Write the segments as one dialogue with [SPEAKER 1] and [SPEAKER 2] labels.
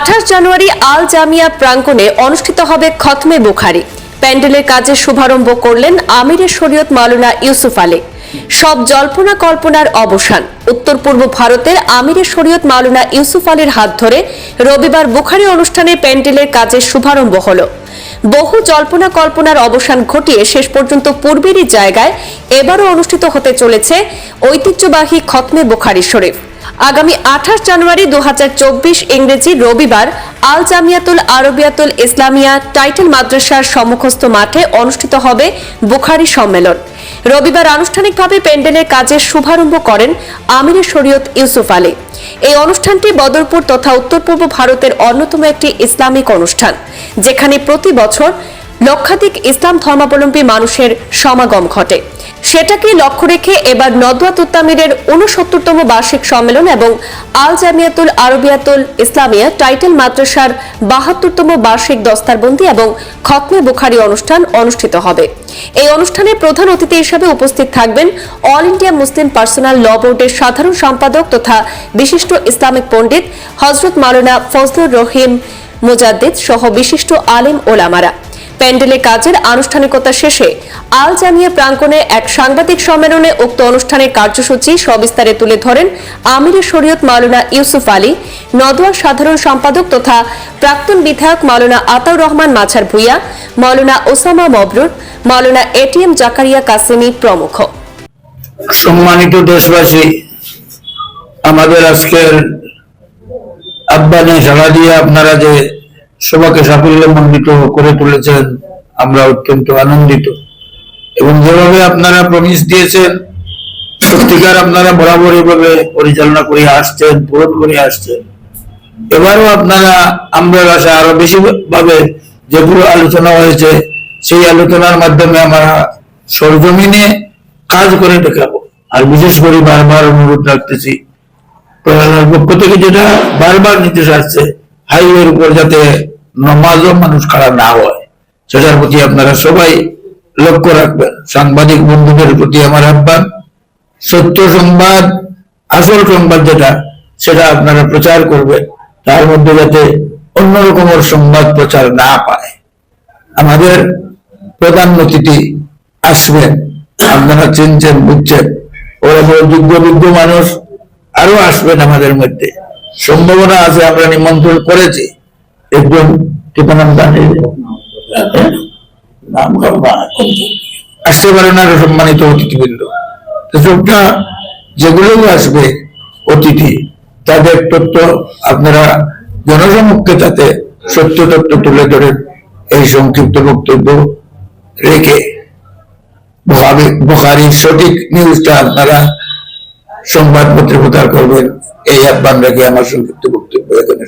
[SPEAKER 1] আঠাশ জানুয়ারি আল জামিয়া প্রাঙ্গণে অনুষ্ঠিত হবে খতমে বুখারি। প্যান্ডেলের কাজের শুভারম্ভ করলেন আমিরের শরীয়ত মাওলানা ইউসুফ আলী। সব জল্পনা কল্পনার অবসান। উত্তর পূর্ব ভারতের আমিরের শরীয়ত মাওলানা ইউসুফ আলীর হাত ধরে রবিবার বুখারি অনুষ্ঠানে প্যান্ডেলের কাজের শুভারম্ভ হলো। বহু জল্পনা কল্পনার অবসান ঘটিয়ে শেষ পর্যন্ত পূর্বেরই জায়গায় এবারও অনুষ্ঠিত হতে চলেছে ঐতিহ্যবাহী খতমে বুখারি শরীফ। আগামী আঠাশ জানুয়ারি দু ইংরেজি রবিবার আল জামিয়াতুল আরবিয়াতুল ইসলামিয়া টাইটেল মাদ্রাসার সম্মুখস্থ মাঠে অনুষ্ঠিত হবে বুখারি সম্মেলন। রবিবার আনুষ্ঠানিকভাবে প্যান্ডেলের কাজের শুভারম্ভ করেন আমিরের শরীয়ত ইউসুফ আলী। এই অনুষ্ঠানটি বদরপুর তথা উত্তর পূর্ব ভারতের অন্যতম একটি ইসলামিক অনুষ্ঠান, যেখানে প্রতি বছর লক্ষাধিক ইসলাম ধর্মাবলম্বী মানুষের সমাগম ঘটে। সেটাকে লক্ষ্য রেখে এবার নদওয়াত উত্তামিরের উনসত্তরতম বার্ষিক সম্মেলন এবং আল জামিয়াতুল আরবিয়াতুল ইসলামিয়া টাইটেল মাদ্রাসার বাহাত্তরতম বার্ষিক দস্তারবন্দি এবং খতমে বুখারি অনুষ্ঠান অনুষ্ঠিত হবে। এই অনুষ্ঠানে প্রধান অতিথি হিসেবে উপস্থিত থাকবেন all India Muslim personal law বোর্ডের সাধারণ সম্পাদক তথা বিশিষ্ট ইসলামিক পণ্ডিত হজরত মাওলানা ফজলুর রহিম মুজাদ্দিদ সহ বিশিষ্ট আলেম ওলামারা। প্যান্ডেলে কাজের আনুষ্ঠানিকতা শেষে আল জামিয়া প্রাঙ্গণে এক সাংবাদিক সম্মেলনে উক্ত অনুষ্ঠানের কার্যসূচি সবিস্তারে তুলে ধরেন আমিরের শরীয়ত মাওলানা ইউসুফ আলী, নদওয়ার সাধারণ সম্পাদক তথা প্রাক্তন বিধায়ক মাওলানা আতাউর রহমান মাছার ভুইয়া, মাওলানা ওসামা মবরুর, মাওলানা এটিএম জাকারিয়া কাসেমি প্রমুখ।
[SPEAKER 2] সম্মানিত দেশবাসী, আমাদের আজকের আহ্বানে সাড়া দিয়ে আপনারা যে সবাকে সাফল্যমণ্ডিত করে তুলেছেন, আমরা অত্যন্ত আনন্দিত। এবং যেভাবে আপনারা প্রমিস দিয়েছেন, সত্যিকার আপনারা বরাবর এভাবে পরিচালনা করে আসছেন, পূরণ করে আসছেন। এবারও আপনারা আমরা আশা আরও বেশি ভাবে যেগুলো আলোচনা হয়েছে, সেই আলোচনার মাধ্যমে আমরা সরজমিনে কাজ করে দেখাবো। আর বিশেষ করে বারবার অনুরোধ রাখতেছি প্রশাসনের পক্ষ থেকে যেটা বারবার নির্দেশ আসছে, হাইওয়ের উপর যাতে নমাজও মানুষ খারাপ না হয়। সেটার প্রতি আপনারা সবাই লক্ষ্য রাখবেন। সাংবাদিক বন্ধুদের প্রতি আমার আহ্বান। সত্য সংবাদ, আসল সংবাদ যেটা, সেটা আপনারা প্রচার করবেন। তার মধ্যে যাতে অন্য রকমের সংবাদ প্রচার না পায়। আমাদের প্রধান অতিথি আসবেন। আপনারা চিনছেন, বুঝছেন। ওরা বড় যোগ্য বিজ্ঞ মানুষ। আরও আসবেন আমাদের মধ্যে। সম্ভাবনা আছে আমরা নিমন্ত্রণ করেছি। একজন নাম আসতে পারেন আরও সম্মানিত অতিথিবৃন্দ সবটা যেগুলো আসবে অতিথি তাদের তথ্য আপনারা জনসমক্ষে তাতে সত্য তথ্য তুলে ধরেন এই সংক্ষিপ্ত বক্তব্য রেখে বোখারির সঠিক নিউজটা আপনারা সংবাদপত্রে প্রচার করবেন, এই আহ্বান রেখে আমার সংক্ষিপ্ত বক্তব্য এখানে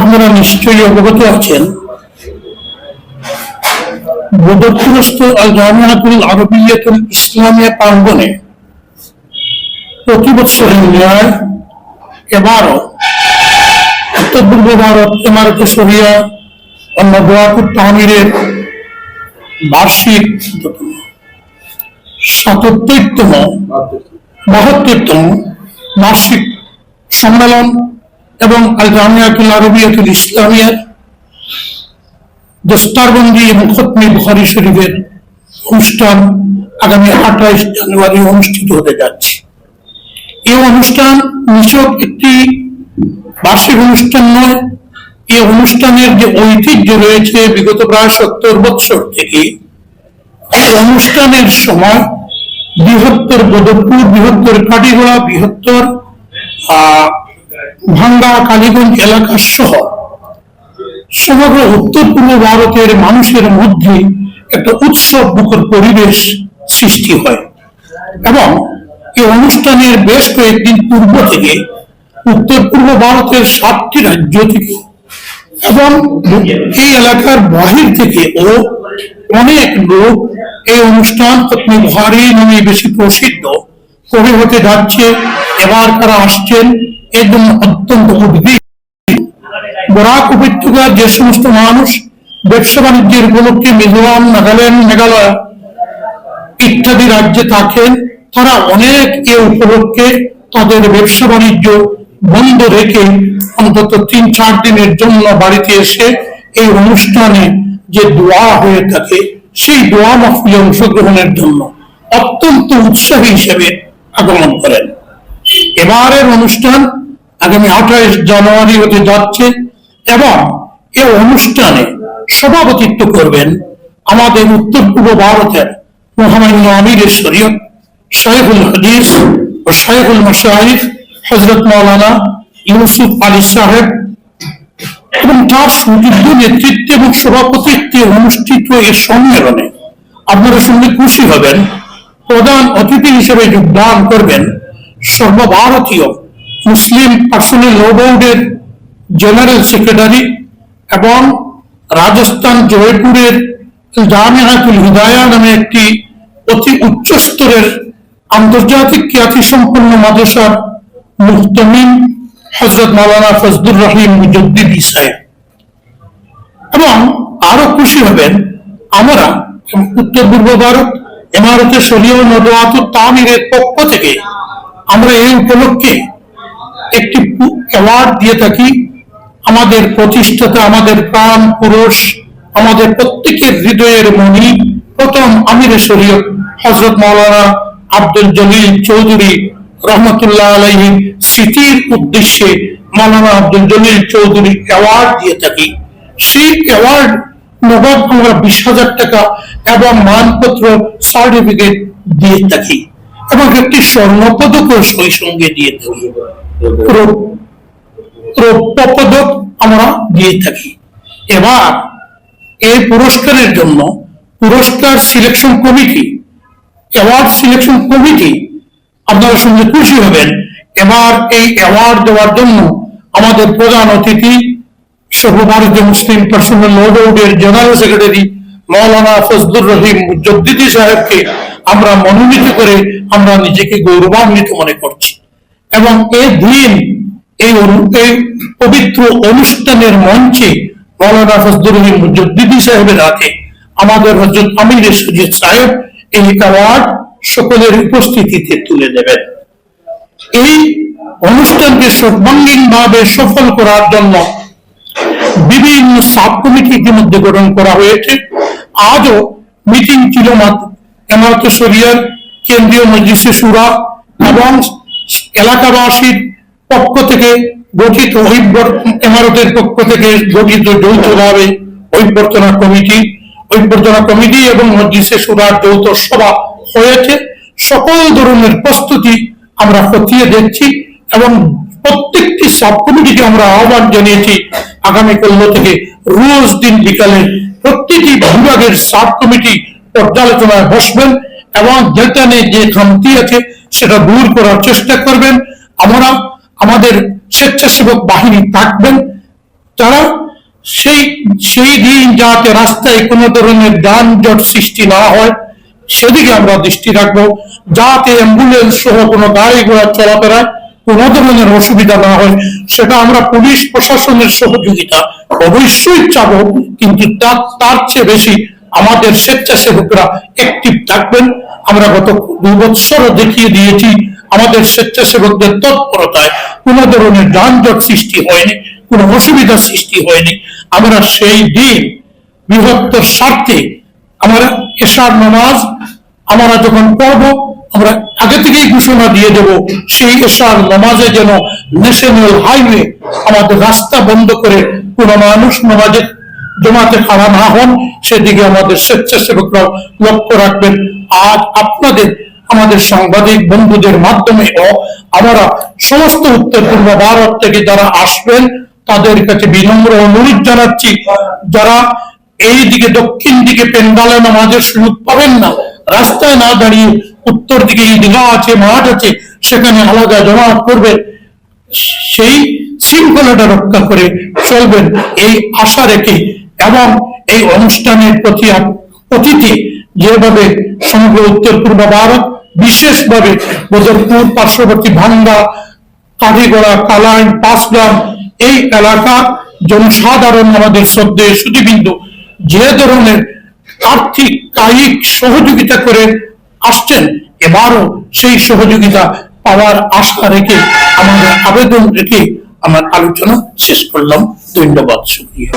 [SPEAKER 3] আপনারা নিশ্চয়ই অবগত আছেন আল আরবিয়াতুল ইসলামিয়া প্রাঙ্গনে প্রতি ন্যায়, এবারও উত্তর পূর্ব ভারত এমারত শরিয়া অন্য দোয়াকুর তাহমিরের বার্ষিক সাতাত্তরতম বাহাত্তরতম বার্ষিক সম্মেলন এবং আল জামিয়াতুল আরবিয়াতুল ইসলামিয়ার দস্তারবন্দি এবং খতমি বুখারি শরীফের অনুষ্ঠান আগামী আঠাইশ জানুয়ারি অনুষ্ঠিত হতে যাচ্ছে। এই অনুষ্ঠান নিছক একটি বার্ষিক অনুষ্ঠান নয়। এই অনুষ্ঠানের যে ঐতিহ্য রয়েছে বিগত প্রায় সত্তর বৎসর থেকে, এই অনুষ্ঠানের সময় বৃহত্তর বদরপুর, বৃহত্তর কাটিগোড়া বৃহত্তর ভাঙ্গা কালীগঞ্জ এলাকা সহ সমগ্র উত্তর পূর্ব ভারতের মানুষের মধ্যে একটা উৎসব মুখর পরিবেশ সৃষ্টি হয়। এবং এই অনুষ্ঠানের বেশ কয়েকদিন পূর্ব থেকে উত্তর পূর্ব ভারতের সাতটি রাজ্য থেকে এবং এই এলাকার বাহির থেকে ও অনেক লোক এই অনুষ্ঠান আপনি ভারী নামে বেশি প্রসিদ্ধ, কবি হতে যাচ্ছে, এবার তারা আসছেন এর জন্য অত্যন্ত উদ্বিগ্ন বরাক উপত্যকার যে সমস্ত মানুষ ব্যবসা বাণিজ্যের উপলক্ষে মিজোরাম নাগাল্যান্ড, মেঘালয় ইত্যাদি রাজ্যে থাকেন, তারা অনেক এ উপলক্ষে তাদের ব্যবসা বাণিজ্য বন্ধ রেখে অন্তত তিন চার দিনের জন্য বাড়িতে এসে এই অনুষ্ঠানে যে দোয়া হয়ে থাকে, সেই দোয়া মাহফিলে অংশগ্রহণের জন্য অত্যন্ত উৎসাহী হিসেবে আগমন করেন। এবারের অনুষ্ঠান আগামী আঠাইশ জানুয়ারি হতে যাচ্ছে এবং এই অনুষ্ঠানে সভাপতিত্ব করবেন আমাদের উত্তর পূর্ব ভারতের মহামান্য আমিরের শরীয়ত, শাইখুল হাদিস ও শাইখুল মশাহিফ হজরত মৌলানা ইউসুফ আলী সাহেব এবং তার সুদীর্ঘ নেতৃত্বে এবং সভাপতিত্বে অনুষ্ঠিত এই সম্মেলনে আপনারা শুনলে খুশি হবেন। প্রধান অতিথি হিসেবে যোগদান করবেন সর্বভারতীয় মুসলিম পার্সোনাল ল বোর্ডের জেনারেল সেক্রেটারি এবং রাজস্থান জয়পুরের জামিয়াতুল হিদায়া নামে একটি অতি উচ্চ স্তরের আন্তর্জাতিক খ্যাতি সম্পন্ন মাদ্রাসার মুহতমিম হজরত মাওলানা ফজলুর রহিম মুজদ্দিদি সাহেব। এবং আরও খুশি হবেন আমরা উত্তর পূর্ব ভারত ইমারতে শরীয় নদওয়াত তামিরের পক্ষ থেকে আমরা এই উপলক্ষে একটি অ্যাওয়ার্ড দিয়ে থাকি। আমাদের প্রতিষ্ঠাতা, আমাদের প্রাণ পুরুষ, আমাদের প্রত্যেকের হৃদয়ের মণি, প্রথম আমির শরীয় হজরত মাওলানা আব্দুল জলিল চৌধুরী রহমতুল্লাহ আলহী স্মৃতির উদ্দেশ্যে মাওলানা আব্দুল জলিল চৌধুরী অ্যাওয়ার্ড দিয়ে থাকি। সেই অ্যাওয়ার্ড নগদ আমরা বিশ হাজার টাকা এবং মানপত্র সার্টিফিকেট দিয়ে থাকি। এবং একটি স্বর্ণপদকও সেই সঙ্গে দিয়ে থাকি। রৌপ্য পদক আমরা দিয়ে থাকি। এবার এই পুরস্কারের জন্য পুরস্কার selection committee award selection committee আপনারা শুনলে খুশি হবেন। এবার এই অ্যাওয়ার্ড দেওয়ার জন্য আমাদের প্রধান অতিথি সর্বভারতীয় মুসলিম পার্সোনাল ল বোর্ডের জেনারেল সেক্রেটারি মৌলানা ফজলুর রহিম মুজদ্দিদি সাহেবকে আমরা মনোনীত করে আমরা নিজেকে গৌরবান্বিত মনে করছি। এবং এই দিন, এই পবিত্র অনুষ্ঠানের মঞ্চে মৌলানা ফজলুর রহিম মুজদ্দিদি সাহেবের হাতে আমাদের হজরত আমির সুজিত সাহেব এই অ্যাওয়ার্ড সকলের উপস্থিতিতে তুলে দেবেন। এই অনুষ্ঠানকে সর্বাঙ্গীন ভাবে সফল করার জন্য বিভিন্ন সাব কমিটি ইতিমধ্যে গঠন করা হয়েছে। আজও মিটিং ছিল এমারত শরিয়ার, কেন্দ্রীয় মজলিসে সুরা এবং এলাকাবাসীর পক্ষ থেকে গঠিত এমারতের পক্ষ থেকে গঠিত যৌথভাবে ঐক্যর্তনা কমিটি ঐক্যর্তনা কমিটি এবং মজলিসে সুরার যৌথ সভা হয়েছে। সকল ধরনের প্রস্তুতি আমরা খতিয়ে দেখছি এবং প্রত্যেকটি সাব কমিটিকে আমরা আহ্বান জানিয়েছি আগামীকাল থেকে রোজ দিন বিকালে প্রতিটি বিভাগের সাব কমিটি পর্যালোচনায় বসবেন এবং যেখানে যে খামতি আছে সেটা দূর করার চেষ্টা করবেন। আমরা আমাদের স্বেচ্ছাসেবক বাহিনী থাকবেন। যারা সেই সেই দিন যাতে রাস্তায় কোনো ধরনের যানজট সৃষ্টি না হয়, সেদিকে আমরা দৃষ্টি রাখব। যাতে অ্যাম্বুলেন্স সহ কোনো গাড়ি ঘোড়া চলাফেরায় কোনো ধরনের অসুবিধা না হয় সেটা আমরা পুলিশ প্রশাসনের সহযোগিতা অবশ্যই চাবো, কিন্তু তার তার চেয়ে বেশি আমাদের স্বেচ্ছাসেবকরা অ্যাক্টিভ থাকবেন। আমরা গত দু বৎসরও দেখিয়ে দিয়েছি, আমাদের স্বেচ্ছাসেবকদের তৎপরতায় কোনো ধরনের যানজট সৃষ্টি হয়নি, কোনো অসুবিধা সৃষ্টি হয়নি। আমরা সেই দিন বৃহত্তর স্বার্থে আমরা এশার নামাজ, আমরা যখন পড়ব আমরা আগে থেকেই ঘোষণা দিয়ে দেব, সেই এশার নামাজে যেন ন্যাশনাল হাইওয়ে আমাদের রাস্তা বন্ধ করে কোনো মানুষ নামাজে জমাতে খাড়া না হন, সেদিকে আমাদের স্বেচ্ছাসেবকরাও লক্ষ্য রাখবেন। আজ আপনাদের, আমাদের সাংবাদিক বন্ধুদের মাধ্যমে আমরা সমস্ত উত্তর পূর্ব ভারত থেকে যারা আসবেন, তাদের কাছে বিনম্র অনুরোধ জানাচ্ছি, যারা এই দিকে দক্ষিণ দিকে পেন্ডালে নামাজের সুযোগ পাবেন না, রাস্তায় না দাঁড়িয়ে উত্তর দিকে ঈদগাহ আছে, মাঠ আছে, সেখানে আলাদা জমাত করবেন সেই শৃঙ্খলাটা রক্ষা করে চলবেন এই আশা রেখে এবং এই অনুষ্ঠানের প্রতি অতিথি যেভাবে সমগ্র উত্তর পূর্ব ভারত, বিশেষভাবে বদরপুর, পার্শ্ববর্তী ভাঙ্গা, কাঠিগড়া, কালাইন, পাঁচগ্রাম, এই এলাকার জনসাধারণ আমাদের শ্রদ্ধেয় সুদীবিন্দু যে ধরনের আর্থিক, কায়িক সহযোগিতা করে আসছেন, এবারও সেই সহযোগিতা পাওয়ার আশা রেখে আমাদের আবেদন রেখে আমার আলোচনা শেষ করলাম। ধন্যবাদ, শুক্রিয়া।